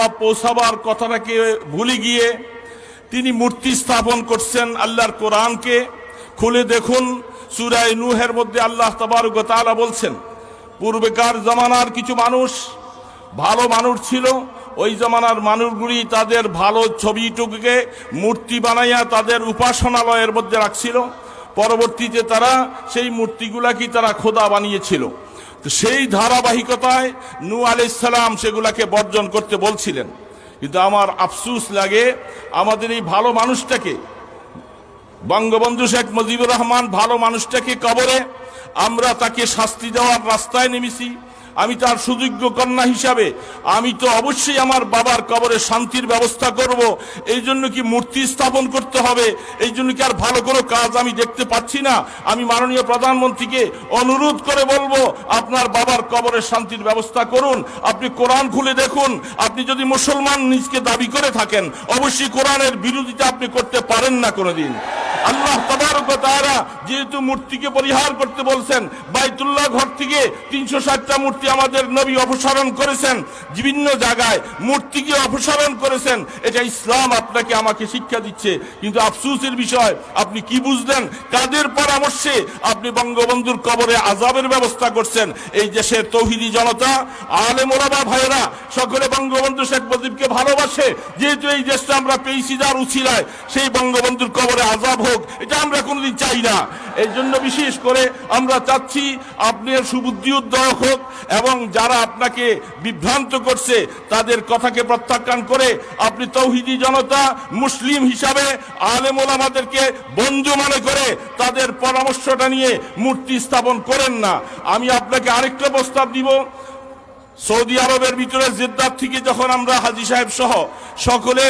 জবাব পৌঁছাবার কথাটাকে ভুলে গিয়ে তিনি মূর্তি স্থাপন করছেন আল্লাহর কোরআনকে। খুলে দেখুন, সুরায় নুহের মধ্যে আল্লাহ তবারক তাআলা বলছেন, পূর্বেকার জমানার কিছু মানুষ ভালো মানুষ ছিল, ওই জমানার মানুষগুলি তাদের ভালো ছবিটুকুকে মূর্তি বানাইয়া তাদের উপাসনালয়ের মধ্যে রাখছিল। পরবর্তীতে তারা সেই মূর্তিগুলাকে তারা খোদা বানিয়েছিল। সেই ধারাবাহিকতায় নু আলাইসালাম সেগুলাকে বর্জন করতে বলছিলেন। কিন্তু আমার আফসুস লাগে, আমাদের এই ভালো মানুষটাকে, বঙ্গবন্ধু শেখ মুজিবুর রহমান ভালো মানুষটাকে কবরে, আমরা তাকে শাস্তি দেওয়ার রাস্তায় নেমেছি আমি তার সুযোগ্য কন্যা হিসাবে, আমি তো অবশ্যই আমার বাবার কবরে শান্তির ব্যবস্থা করব। এই জন্য কি মূর্তি স্থাপন করতে হবে? এই জন্য কি আর ভালো কোনো কাজ আমি দেখতে পাচ্ছি না? আমি মাননীয় প্রধানমন্ত্রীকে অনুরোধ করে বলব, আপনার বাবার কবরে শান্তির ব্যবস্থা করুন। আপনি কোরআন খুলে দেখুন। আপনি যদি মুসলমান নিজকে দাবি করে থাকেন, অবশ্যই কোরআনের বিরোধিতা আপনি করতে পারেন না কোনোদিন। আল্লাহ যেহেতু মূর্তিকে পরিহার করতে বলছেন, বাইতুল্লাহ ঘর থেকে তিনশো ষাটটা মূর্তি আমাদের নবী অপসারণ করেছেন। বিভিন্ন জায়গায় মূর্তিকে অপসারণ করেছেন। এটা ইসলাম আপনাকে আমাকে শিক্ষা দিচ্ছে। কিন্তু আফসুসের বিষয়, আপনি কি বুঝলেন? কাদের পরামর্শে আপনি বঙ্গবন্ধুর কবরে আজাবের ব্যবস্থা করছেন? এই দেশের তৌহিদি জনতা আলে মোলাবা ভাইরা সকলে বঙ্গবন্ধু শেখ মুজিবকে ভালোবাসে। যেহেতু এই দেশটা আমরা পেয়েছি যার উছিলায়, সেই বঙ্গবন্ধুর কবরে আজাব হোক, এটা আমরা কোনোদিন চাই না। এই জন্য বিশেষ করে আমরা চাচ্ছি আপনার সুবুদ্ধি উদ্যোগ হোক এবং যারা আপনাকে বিভ্রান্ত করছে, তাদের কথাকে প্রত্যাখ্যান করে আপনি তৌহিদি জনতা, মুসলিম হিসাবে আলেম ওলামাদেরকে বন্ধু মনে করে তাদের পরামর্শটা নিয়ে মূর্তি স্থাপন করেন না। আমি আপনাকে আরেকটা প্রস্তাব দিব। সৌদি আরবের ভিতরে জেদ্দার থেকে যখন আমরা হাজি সাহেব সহ সকলে